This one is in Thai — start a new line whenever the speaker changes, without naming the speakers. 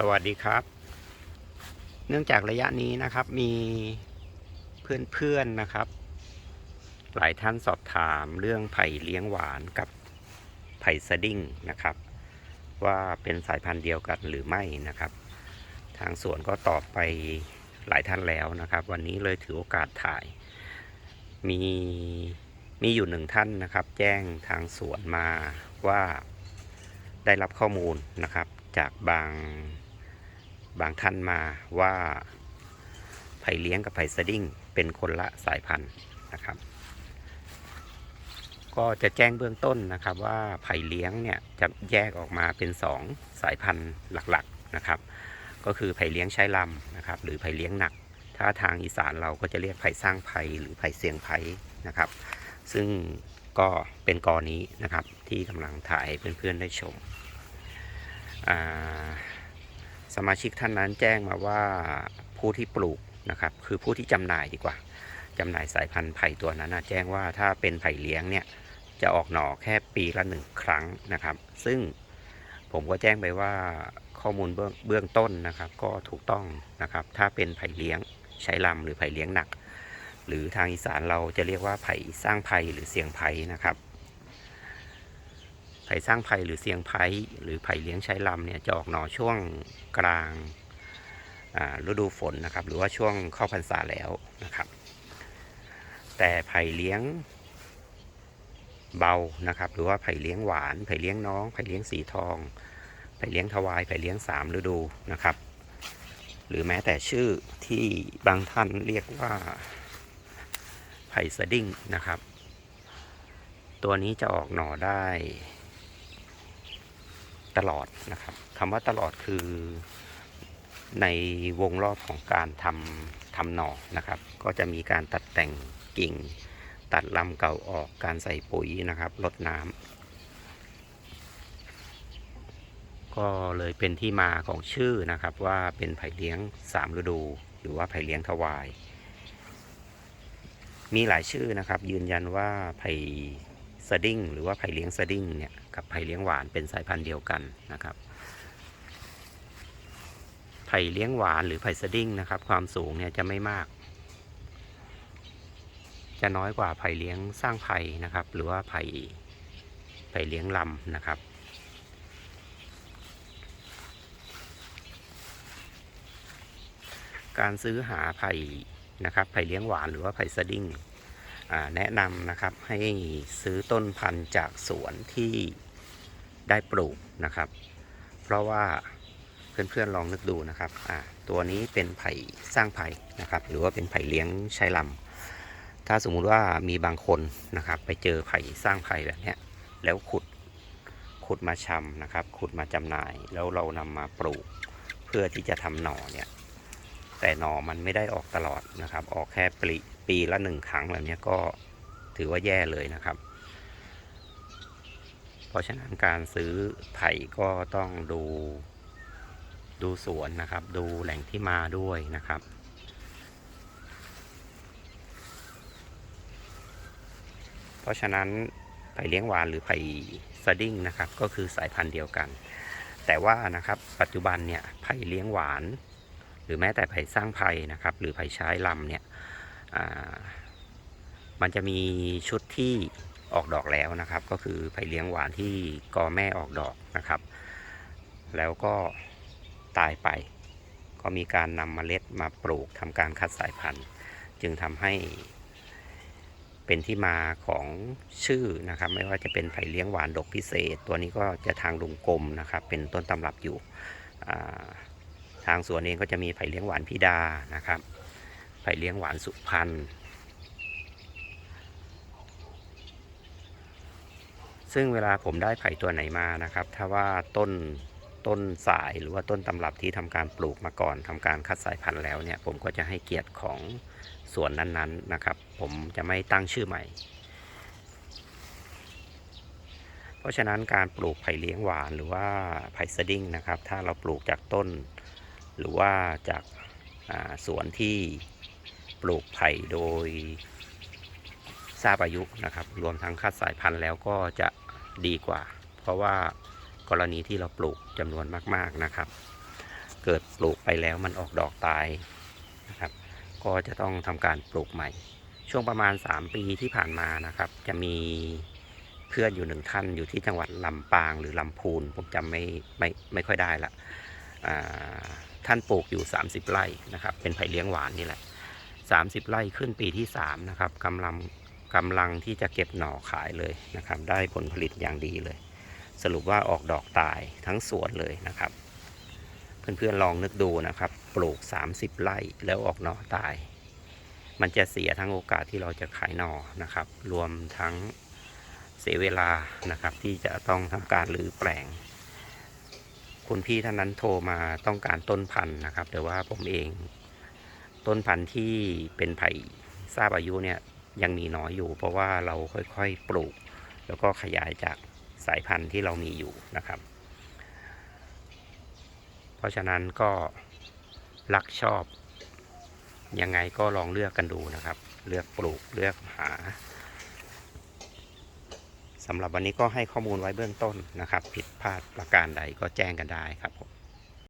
สวัสดีครับ เนื่องจากระยะนี้นะครับมีเพื่อนๆนะครับ หลายท่านสอบถามเรื่องไผ่เลี้ยงหวานกับไผ่สดิ้งนะครับ ว่าเป็นสายพันธุ์เดียวกันหรือไม่นะครับ ทางสวนก็ตอบไปหลายท่านแล้วนะครับ วันนี้เลยถือโอกาสถ่าย มีมีอยู่หนึ่งท่านนะครับ แจ้งทางสวนมาว่าได้รับข้อมูลนะครับจากบาง บางท่านมาว่าไผ่เลี้ยงกับไผ่สดิ้งเป็นคนละสายพันธุ์นะครับ ก็จะแจ้งเบื้องต้นนะครับว่าไผ่เลี้ยงเนี่ยจะแยกออกมาเป็น 2 สายพันธุ์หลักๆนะครับ ก็คือไผ่เลี้ยงใช้ลำนะครับ หรือไผ่เลี้ยงหนัก ถ้าทางอีสานเราก็จะเรียกไผ่สร้างไผ่หรือไผ่เสียงไผ่นะครับ ซึ่งก็เป็นกอนี้นะครับที่กำลังถ่ายให้เพื่อนๆได้ชมอ่า สมาชิกท่านนั้นแจ้งมาว่าผู้ที่ปลูกนะครับ คือผู้ที่จำหน่ายดีกว่าจำหน่ายสายพันธุ์ไผ่ตัวนั้นนะแจ้งว่าถ้าเป็นไผ่เลี้ยงเนี่ยจะออกหน่อแค่ปีละหนึ่งครั้งนะครับ ซึ่งผมก็แจ้งไปว่าข้อมูลเบื้องเบื้องต้นนะครับ ก็ถูกต้องนะครับ ถ้าเป็นไผ่เลี้ยงใช้ลำหรือไผ่เลี้ยงหนัก หรือทางอีสานเราจะเรียกว่าไผ่สร้างไผ่หรือเสียงไผ่นะครับ ไผ่สร้างไผ่หรือเสียงไผ่หรือไผ่เลี้ยงใช้ลำเนี่ยจะออกหน่อช่วงกลางฤดูฝนนะครับ หรือว่าช่วงเข้าพรรษาแล้วนะครับ แต่ไผ่เลี้ยงเบานะครับ หรือว่าไผ่เลี้ยงหวานไผ่เลี้ยงน้องไผ่เลี้ยงสีทองไผ่เลี้ยงทวายไผ่เลี้ยงสามฤดูนะครับ หรือแม้แต่ชื่อที่บางท่านเรียกว่าไผ่สดิ้งนะครับ ตัวนี้จะออกหน่อได้ ตลอดนะครับคำว่าตลอดคือในวงรอบของการทำทำหน่อนะครับ ก็จะมีการตัดแต่งกิ่ง ตัดลำเก่าออกการใส่ปุ๋ยนะครับลดน้ำก็เลยเป็นที่มาของชื่อนะครับว่าเป็นไผ่เลี้ยงสามฤดู หรือว่าไผ่เลี้ยงทวาย มีหลายชื่อนะครับ ยืนยันว่าไผ่ สดิ้งหรือว่าไผ่เลี้ยงสดิ้งเนี่ยกับไผ่เลี้ยงหวานเป็นสายพันธุ์เดียวกันนะครับไผ่เลี้ยงหวานหรือไผ่สดิ้งนะครับ ความสูงเนี่ยจะไม่มาก จะน้อยกว่าไผ่เลี้ยงสร้างไผ่นะครับ หรือว่าไผ่ไผ่เลี้ยงลำนะครับการซื้อหาไผ่นะครับ ไผ่เลี้ยงหวานหรือว่าไผ่สดิ้ง แนะนำนะครับให้ซื้อต้นพันธุ์จากสวนที่ได้ปลูกนะครับ เพราะว่าเพื่อนๆลองนึกดูนะครับตัวนี้เป็นไผ่สร้างไผ่นะครับ หรือว่าเป็นไผ่เลี้ยงใช้ลำถ้าสมมุติว่ามีบางคนนะครับ ไปเจอไผ่สร้างไผ่แบบนี้แล้วขุดขุดมาชำนะครับ ขุดมาจำหน่ายแล้วเรานำมาปลูก เพื่อที่จะทำหน่อเนี่ยแต่หน่อมันไม่ได้ออกตลอดนะครับ ออกแค่ปลี ปีละหนึ่งครั้งแบบนี้ก็ถือว่าแย่เลยนะครับ เพราะฉะนั้นการซื้อไผ่ก็ต้องดูดูสวนนะครับ ดูแหล่งที่มาด้วยนะครับเพราะฉะนั้นไผ่เลี้ยงหวานหรือไผ่สดิ้งนะครับ ก็คือสายพันธุ์เดียวกัน แต่ว่านะครับปัจจุบันเนี่ยไผ่เลี้ยงหวาน หรือแม้แต่ไผ่สร้างไผ่นะครับ หรือไผ่ใช้ลำเนี่ย มันจะมีชุดที่ออกดอกแล้วนะครับ ก็คือไผ่เลี้ยงหวานที่กอแม่ออกดอกนะครับ แล้วก็ตายไป ก็มีการนำเมล็ดมาปลูกทำการคัดสายพันธุ์ จึงทำให้เป็นที่มาของชื่อนะครับ ไม่ว่าจะเป็นไผ่เลี้ยงหวานดกพิเศษ ตัวนี้ก็จะทางลุงกลมนะครับ เป็นต้นตำรับอยู่ทางสวนเองก็จะมีไผ่เลี้ยงหวานพิดานะครับ ไผ่เลี้ยงหวานสุพรรณซึ่งเวลาผมได้ไผ่ตัวไหนมานะครับ ถ้าว่าต้นต้นสายหรือว่าต้นตำรับที่ทำการปลูกมาก่อนทำการคัดสายพันธุ์แล้วเนี่ย ผมก็จะให้เกียรติของสวนนั้นๆนะครับ ผมจะไม่ตั้งชื่อใหม่ เพราะฉะนั้นการปลูกไผ่เลี้ยงหวานหรือว่าไผ่สดิ้งนะครับ ถ้าเราปลูกจากต้น หรือว่าจากาสวนที่ ปลูกไผ่โดยทราบอายุนะครับ รวมทั้งคัดสายพันธุ์แล้วก็จะดีกว่า เพราะว่ากรณีที่เราปลูกจำนวนมากๆนะครับ เกิดปลูกไปแล้วมันออกดอกตายนะครับ ก็จะต้องทำการปลูกใหม่ ช่วงประมาณ 3 ปีที่ผ่านมานะครับ จะมีเพื่อนอยู่หนึ่งท่านอยู่ที่จังหวัดลำปางหรือลำพูน ผมจำไม่ไม่ไม่ค่อยได้ละท่านปลูกอยู่ 30 ไร่นะครับ เป็นไผ่เลี้ยงหวานนี่แหละ 30 ไร่ขึ้นปีที่ 3 นะครับกำลังกำลังที่จะเก็บหน่อขายเลยนะครับ ได้ผลผลิตอย่างดีเลย สรุปว่าออกดอกตายทั้งสวนเลยนะครับ เพื่อนๆลองนึกดูนะครับ ปลูก 30 ไร่แล้วออกหน่อตาย มันจะเสียทั้งโอกาสที่เราจะขายหน่อนะครับ รวมทั้งเสียเวลานะครับ ที่จะต้องทำการรื้อแปลงคุณพี่ท่านนั้นโทรมาต้องการต้นพันธุ์นะครับ แต่ว่าผมเอง ต้นพันธุ์ที่เป็นไผ่ทราบอายุเนี่ยยังมีน้อยอยู่ เพราะว่าเราค่อยๆปลูก แล้วก็ขยายจากสายพันธุ์ที่เรามีอยู่นะครับ เพราะฉะนั้นก็รักชอบ ยังไงก็ลองเลือกกันดูนะครับ เลือกปลูกเลือกหาสำหรับวันนี้ก็ให้ข้อมูลไว้เบื้องต้นนะครับ ผิดพลาดประการใดก็แจ้งกันได้ครับผม